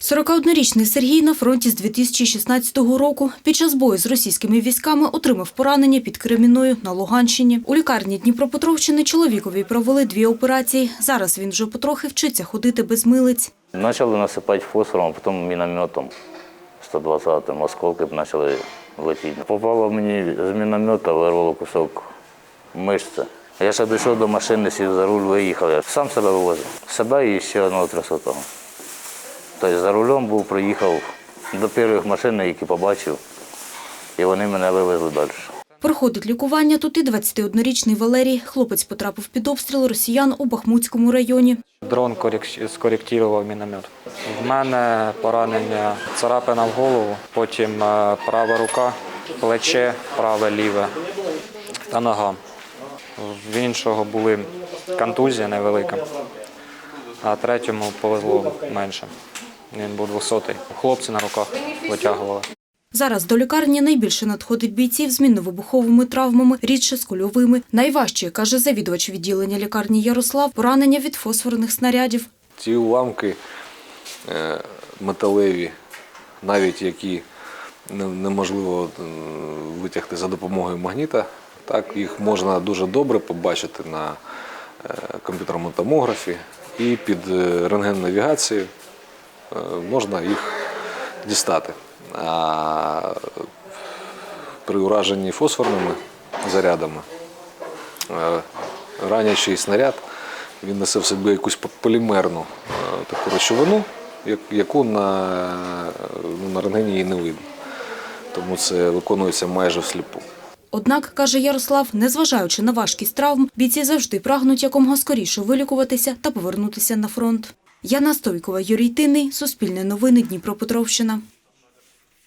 41-річний Сергій на фронті з 2016 року. Під час бою з російськими військами отримав поранення під Кремінною на Луганщині. У лікарні Дніпропетровщини чоловікові провели дві операції. Зараз він вже потрохи вчиться ходити без милиць. Начали насипати фосфором, а потім мінометом 120-м осколки почали летіти. Попало мені з міномета, вирвало кусок мишці. Я ще дійшов до машини, сів за руль, виїхав. Я сам себе вивозив. Себе і ще одного трьохсотого. Тобто за рулем був, приїхав до перших машин, які побачив, і вони мене вивезли далі. Проходить лікування тут і 21-річний Валерій. Хлопець потрапив під обстріл росіян у Бахмутському районі. Дрон корек- скоректував міномет. В мене поранення царапина в голову, потім е, права рука, плече, праве, ліве та нога. В іншого були контузія невелика, а третьому повезло менше. Він був 200-й. Хлопці на руках витягували. Зараз до лікарні найбільше надходить бійців з мінно-вибуховими травмами, рідше з кульовими. Найважче, каже завідувач відділення лікарні Ярослав, поранення від фосфорних снарядів. Ці уламки е, металеві, навіть які неможливо е, витягти за допомогою магніта, так їх можна дуже добре побачити на е, комп'ютерному томографі і під рентген-навігацією е, можна їх дістати. А при ураженні фосфорними зарядами е, ранячий снаряд він несе в собі якусь полімерну е, таку речовину, яку на, ну, на рентгені її не видно. Тому це виконується майже всліпу. Однак, каже Ярослав, незважаючи на важкість травм, бійці завжди прагнуть якомога скоріше вилікуватися та повернутися на фронт. Яна Стойкова, Юрій Тинний, Суспільне новини, Дніпропетровщина.